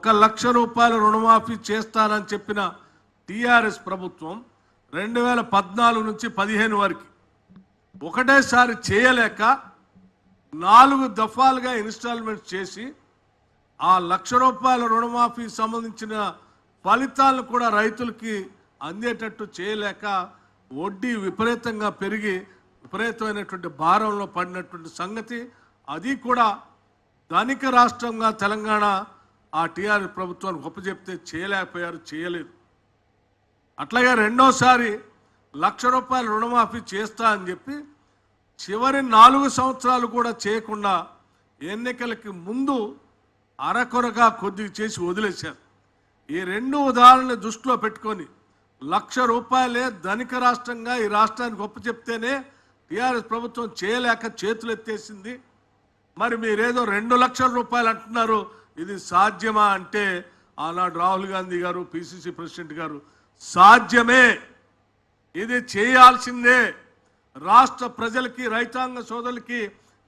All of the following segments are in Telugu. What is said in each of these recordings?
ఒక లక్ష రూపాయల రుణమాఫీ చేస్తానని చెప్పిన టిఆర్ఎస్ ప్రభుత్వం రెండు వేల పద్నాలుగు నుంచి పదిహేను వరకు ఒకటేసారి చేయలేక నాలుగు దఫాలుగా ఇన్స్టాల్మెంట్ చేసి ఆ లక్ష రూపాయల రుణమాఫీ సంబంధించిన ఫలితాలను కూడా రైతులకి అందేటట్టు చేయలేక వడ్డీ విపరీతంగా పెరిగి విపరీతమైనటువంటి భారంలో పడినటువంటి సంగతి అది కూడా ధనిక రాష్ట్రంగా తెలంగాణ ఆ టీఆర్ఎస్ గొప్ప చెప్తే చేయలేకపోయారు చేయలేదు అట్లాగే రెండోసారి లక్ష రూపాయల రుణమాఫీ చేస్తా అని చెప్పి చివరి నాలుగు సంవత్సరాలు కూడా చేయకుండా ఎన్నికలకి ముందు అరకొరగా కొద్దిగా చేసి వదిలేశారు. ఈ రెండు ఉదాహరణలు దృష్టిలో పెట్టుకొని లక్ష రూపాయలే ధనిక రాష్ట్రంగా ఈ రాష్ట్రానికి గొప్ప చెప్తేనే టీఆర్ఎస్ ప్రభుత్వం చేయలేక చేతులు ఎత్తేసింది మరి మీరేదో రెండు లక్షల రూపాయలు అంటున్నారు ఇది సాధ్యమా అంటే ఆనాడు రాహుల్ గాంధీ గారు పిసిసి ప్రెసిడెంట్ గారు సాధ్యమే. ఇది చేయాల్సిందే. రాష్ట్ర ప్రజలకి రైతాంగ సోదరులకి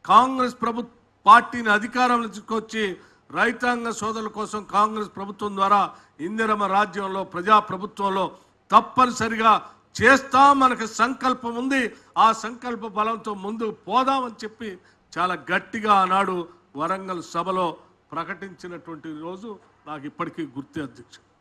కాంగ్రెస్ ప్రభు పార్టీని అధికారంలో తీసుకొచ్చి రైతాంగ సోదరుల కోసం కాంగ్రెస్ ప్రభుత్వం ద్వారా ఇందిరమ రాజ్యంలో ప్రజా ప్రభుత్వంలో తప్పనిసరిగా చేస్తాం మనకు సంకల్పం ఉంది. ఆ సంకల్ప బలంతో ముందు పోదామని చెప్పి చాలా గట్టిగా ఆనాడు వరంగల్ సభలో ప్రకటించినటువంటి రోజు నాకు ఇప్పటికీ గుర్తు అధ్యక్షుడు.